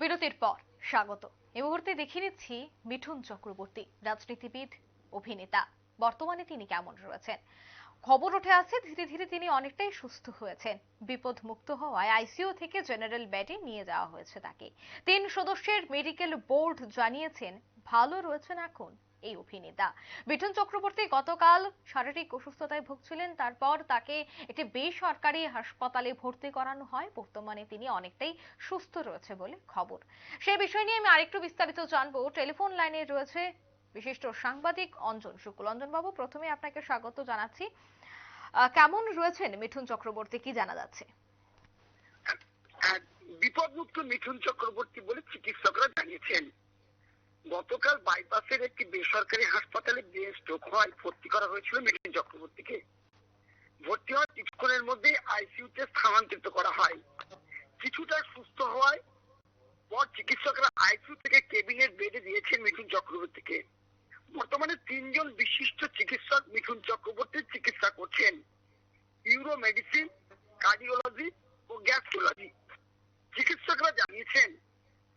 বিরতির পর স্বাগত। এ মুহূর্তে দেখে নিচ্ছি মিঠুন চক্রবর্তী, রাজনীতিবিদ, অভিনেতা। বর্তমানে তিনি কেমন রয়েছেন? খবর উঠে আছে ধীরে ধীরে তিনি অনেকটাই সুস্থ হয়েছেন। বিপদ মুক্ত হওয়ায় আইসিইউ থেকে জেনারেল বেডে নিয়ে যাওয়া হয়েছে তাকে। তিন সদস্যের মেডিকেল বোর্ড জানিয়েছেন ভালো রয়েছেন এখন এই অভিনেতা। মিঠুন চক্রবর্তী গতকাল শারীরিক অসুস্থতায় ভুগছিলেন, তারপর তাকে একটি বেসরকারি হাসপাতালে ভর্তি করানো হয়। বর্তমানে তিনি অনেকটাই সুস্থ রয়েছে বলে খবর। সেই বিষয় নিয়ে আমি আরেকটু বিস্তারিত জানব। টেলিফোন লাইনে রয়েছে বিশিষ্ট সাংবাদিক অঞ্জন শুক্ল। অঞ্জন বাবু প্রথমে আপনাকে স্বাগত জানাচ্ছি। কেমন রয়েছেন মিঠুন চক্রবর্তী? কি জানা যাচ্ছে? বিপদমুক্ত মিঠুন চক্রবর্তী বলে চিকিৎসকরা জানিয়েছেন গতকাল বাইপাসের একটি বেসরকারি হাসপাতালে ব্রেন স্ট্রোক হয় ভর্তি করা হয়েছিল মিঠুন চক্রবর্তীকে। ভর্তি হওয়ার কিছুক্ষণের মধ্যে আইসিইউতে স্থানান্তরিত করা হয়। কিছুটা সুস্থ হওয়ায় পর চিকিৎসকরা আইসিইউ থেকে কেবিনের বেডে দিয়েছেন মিঠুন চক্রবর্তীকে। বর্তমানে তিনজন বিশিষ্ট চিকিৎসক মিঠুন চক্রবর্তীর চিকিৎসা করছেন। ইউরো মেডিসিন কার্ডিওলজি ও গ্যাস্ট্রোলজি। চিকিৎসকরা জানিয়েছেন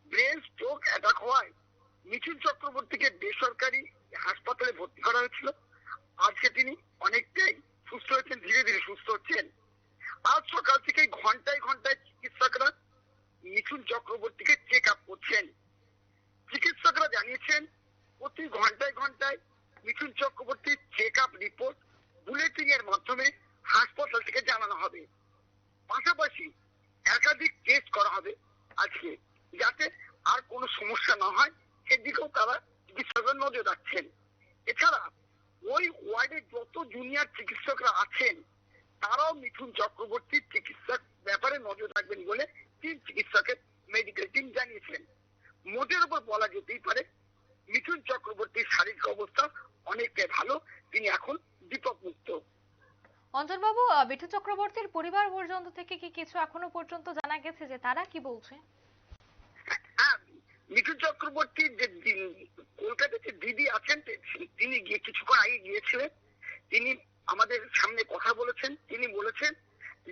ব্রেন স্ট্রোক অ্যাটাক হওয়ায় মিঠুন চক্রবর্তীকে বেসরকারি হাসপাতালে ভর্তি করা হয়েছিল। আজকে তিনি অনেকটাই সুস্থ হয়েছেন, ধীরে ধীরে সুস্থ হচ্ছেন। আজ সকাল থেকে ঘন্টায় ঘন্টায় চিকিৎসকরা মিঠুন চক্রবর্তীকে চেক আপ করছেন। চিকিৎসকরা জানিয়েছেন, প্রতি ঘন্টায় ঘন্টায় মিঠুন চক্রবর্তীর চেক আপ রিপোর্ট বুলেটিন এর মাধ্যমে হাসপাতাল থেকে জানানো হবে। পাশাপাশি একাধিক টেস্ট করা হবে আজকে, যাতে আর কোনো সমস্যা না হয়। সেদিকেও তারা চিকিৎসকরা নজর রাখছেন এছাড়া ওই ওয়ার্ডে যত জুনিয়র চিকিৎসকরা আছেন তারাও মিঠুন চক্রবর্তীর চিকিৎসার ব্যাপারে নজর রাখবেন বলে তিন চিকিৎসকের মেডিকেল টিম জানিয়েছেন। মোটের উপর বলা যেতেই পারে মিঠুন চক্রবর্তীর শারীরিক অবস্থা অনেকটাই ভালো তিনি এখন বিপদ মুক্ত অঞ্জন বাবু আহ, মিঠুন চক্রবর্তীর পরিবার পর্যন্ত থেকে কি কিছু এখনও পর্যন্ত জানা গেছে যে তারা কি বলছে? মিঠুন চক্রবর্তীর যে কলকাতাতে দিদি আছেন, তিনি গিয়ে কিছুক্ষণ আগে গিয়েছিলেন। তিনি আমাদের সামনে কথা বলেছেন। তিনি বলেছেন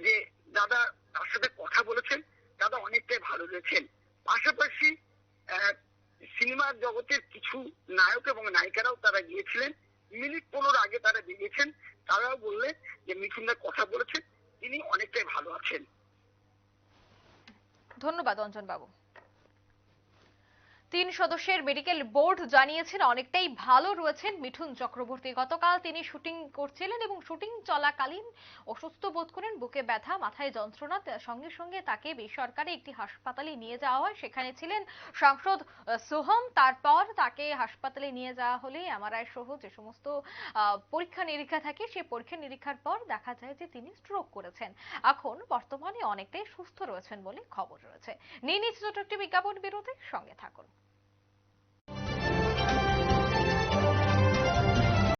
যে, দাদা তার সাথে কথা বলেছেন। দাদা অনেকটাই ভালো রয়েছেন। পাশাপাশি সিনেমার জগতের কিছু নায়ক এবং নায়িকারাও তারা গিয়েছিলেন। মিনিট পনেরো আগে তারা বেরিয়েছেন। তারাও বললেন যে মিঠুনদার কথা বলেছেন। তিনি অনেকটাই ভালো আছেন। ধন্যবাদ অঞ্জন বাবু তিন সদস্যের মেডিকেল বোর্ড জানিয়েছেন অনেকটাই ভালো রয়েছেন মিঠুন চক্রবর্তী। গতকাল তিনি শুটিং করছিলেন এবং শুটিং চলাকালীন অসুস্থ বোধ করেন, বুকে ব্যথা, মাথায় যন্ত্রণা সঙ্গে সঙ্গে তাকে বেসরকারি একটি হাসপাতালে নিয়ে যাওয়া হয়। সেখানে ছিলেন সাংসদ সোহম। তারপর তাকে হাসপাতালে নিয়ে যাওয়া হলে এমআরআই সহ যে সমস্ত পরীক্ষা নিরীক্ষা থাকে সেই পরীক্ষা নিরীক্ষার পর দেখা যায় যে তিনি স্ট্রোক করেছেন। এখন বর্তমানে অনেকটাই সুস্থ রয়েছেন বলে খবর রয়েছে। নিয়ে নিচ্ছে ছোট একটি বিজ্ঞাপন বিরতি সঙ্গে থাকুন।